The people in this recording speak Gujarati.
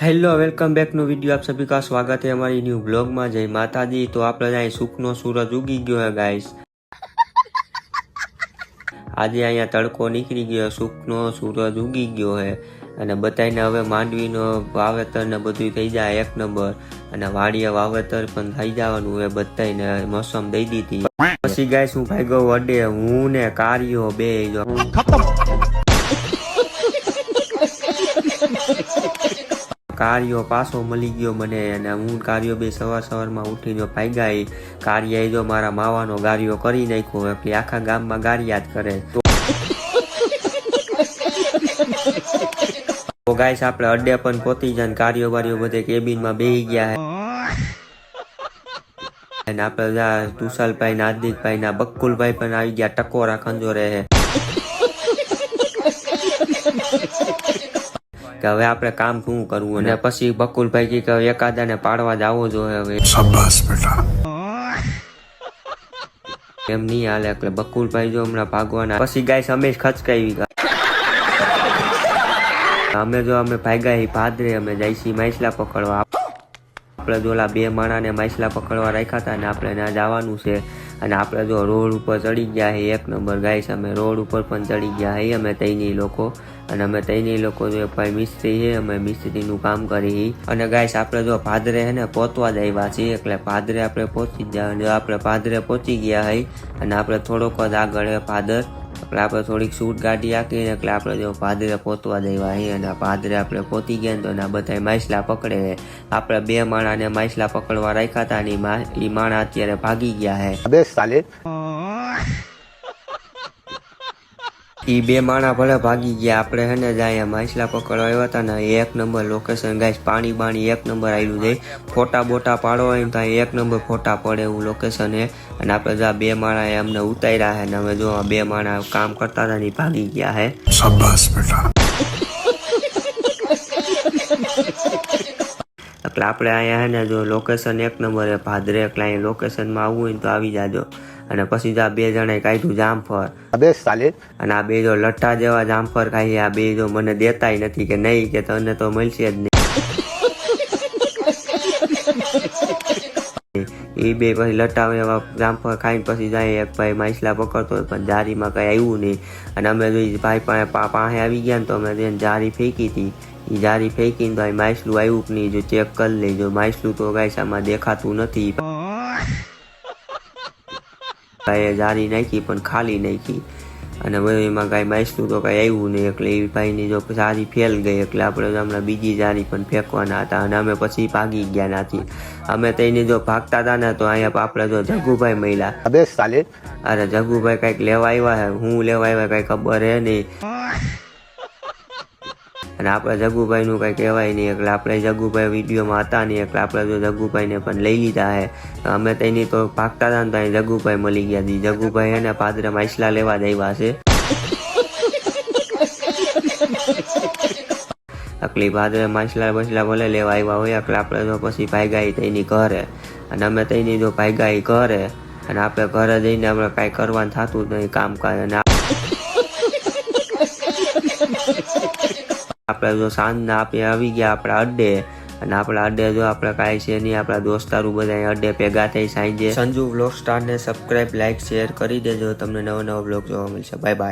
હેલો વેલકમ બેકનો વીડિયો આપ સભી કા સ્વાગત છે હમારી ન્યૂ બ્લોગમાં જય માતાજી. તો આપણે અહીં સુખનો સૂરજ ઉગી ગયો હે ગાઈસ આજે અહીંયા તડકો નીકળી ગયો સુખનો સૂરજ ઉગી ગયો હે. અને બધાને હવે માંડવી નો વાવેતર ને બધું થઈ જાય એક નંબર. અને વાડીએ વાવેતર પણ થઈ જવાનું હવે બધાને મોસમ દઈ દીધી. પછી ગાઈસ હું ભાઈ ગયો વડે હું ને કાર્યો બે ખતમ. કાર્યો પાછો મળી ગયો મને અને હું કાર્યો બે સવાર સવારમાં ઉઠીને ભાગ્યા કાર્ય જો મારા માવાનો ગાર્યો કરી નાખ્યો એટલે આખા ગામમાં ગારિયા જ કરે. તો તો ગાઈસ, આપણે અડ્ડે પણ પહોંચી જાય કાર્યો બારીઓ બધે કેબિનમાં બેહી ગયા હે. અને આપણે જા તુષાલભાઈ ના હાર્દિકભાઈ ના બક્કુલભાઈ પણ આવી ગયા ટકોરા ખંજોરે હે. કે હવે આપણે કામ શું કરવું અને પછી બકુલભાઈ કે એકાદાને પાડવા જ જોઈએ હવે. શાબાશ બેટા. એમ નહીં હાલે એટલે બકુલભાઈ જો હમણાં ભાગવાના. પછી ગાય અમે ખચકાવી અમે જો અમે ભાગ્યા ભાદરે અમે જઈશી માછલા પકડવા. આપણે જો ઓલા બે માણા ને માછલા પકડવા રાખ્યા હતા ને આપણે ત્યાં જવાનું છે. અને આપણે જો રોડ ઉપર ચડી ગયા છે એક નંબર ગાઈસ અમે રોડ ઉપર પણ ચડી ગયા છે અમે તઈની લોકો. અને અમે તઈની લોકો જો ભાઈ મિસ્ત્રી છે. અમે મિસ્ત્રીનું કામ કરી. અને ગાઈસ આપણે જો ભાદરે હે ને પહોંચવા જ આવ્યા છીએ. એટલે ભાદરે આપણે પહોંચી જ જો આપણે ભાદરે પહોંચી ગયા હોય અને આપણે થોડોક જ આગળ ભાદર, એટલે આપણે થોડીક શૂટ ગાડી આંકીને એટલે આપણે જો ભાદરે પહોંચવા દેવા હી. અને ભાદરે આપણે પહોંચી ગયા તો આ બધા માછલા પકડે આપણે બે માણાને માછલા પકડવા રાખ્યા હતા ને એ માણા અત્યારે ભાગી ગયા હે. अबे એ બે માણા ભલે ભાગી ગયા. આપણે હે ને જાય માછલા પકડવા આવ્યા હતા ને એક નંબર લોકેશન ગાઈશ પાણી બાણી એક નંબર આવ્યું જાય ફોટા બોટા પાડો એમ થાય એક નંબર ફોટા પડે એવું લોકેશન હે અને આપણે જા બે માણા અમને ઉતાર્યા છે અને અમે જો બે માણા કામ કરતા હતા ને ભાગી ગયા હે. એટલે આપણે અહીંયા છે ને જો લોકેશન એક નંબર હે ભાદરે એટલે અહીંયા લોકેશનમાં આવવું હોય તો આવી જાજો. અને પછી આ બે જણે કાઢ્યું જામફળ. અબે સાલે અને આ બે જો લઠ્ઠા જેવા જામફળ ખાઈ આ બે જો મને દેતાય નથી કે નહીં કે તને તો મળશે જ નહીં. એ બે પછી લટાવ એવા જામફળ ખાઈને પછી જાય એક ભાઈ માછલા પકડતો હોય પણ જારીમાં કઈ આવ્યું નહીં. અને અમે જોઈ ભાઈ પાસે પાસે આવી ગયા ને તો અમે જઈને જારી ફેંકી હતી એ જારી ફેંકીને તો માછલું આવ્યું કે નહીં જો ચેક કરી લેજો. માછલું તો ગાય આમાં દેખાતું નથી. ભાઈએ જારી નાખી પણ ખાલી નાખી. અને એમાં કાંઈ બાઈસનું તો કાંઈ આવ્યું નહીં એટલે એ ભાઈની જો જારી ફેલ ગઈ એટલે આપણે હમણાં બીજી જારી પણ ફેંકવાના હતા અને અમે પછી ભાગી ગયા નાથી. અમે તો તેને જો ભાગતા હતા ને તો અહીંયા આપણે જો જગુભાઈ મહિલા અરે જગુભાઈ કાંઈક લેવા આવ્યા હું લેવા આવ્યા કાંઈ ખબર હે નહીં. અને આપણે જગુભાઈનું કંઈ કહેવાય નહીં, એટલે આપણે જગુભાઈ વિડીયોમાં હતા નહીં, એટલે આપણે જો જગુભાઈને પણ લઈ લીધા હે. અમે તેની તો ભાગતા હતા ને ત્યાં જગુભાઈ મળી ગયા હતી જગુભાઈ એને પાદરે માછલા લેવા દેવા છે. એટલે ભાદરે માછલા બછલા ભલે લેવા આવ્યા હોય એટલે આપણે તો પછી ભાગ્યા તેની ઘરે. અને અમે તેની જો ભાગ્યા ઘરે, અને આપણે ઘરે જઈને આપણે કાંઈ કરવાનું થતું જ નહીં કામકાજ. અને આપણે જો સાંજના આપણે આવી ગયા આપણા અડ્ડે અને આપણા અડ્ડે જો આપણે કાંઈ છે નહીં, આપણા દોસ્તારું બધા અડ્ડે ભેગા થઈ સાંજે. સંજુ વ્લોગ સ્ટારને સબસ્ક્રાઈબ લાઈક શેર કરી દેજો, તમને નવો નવો બ્લોગ જોવા મળશે. Bye bye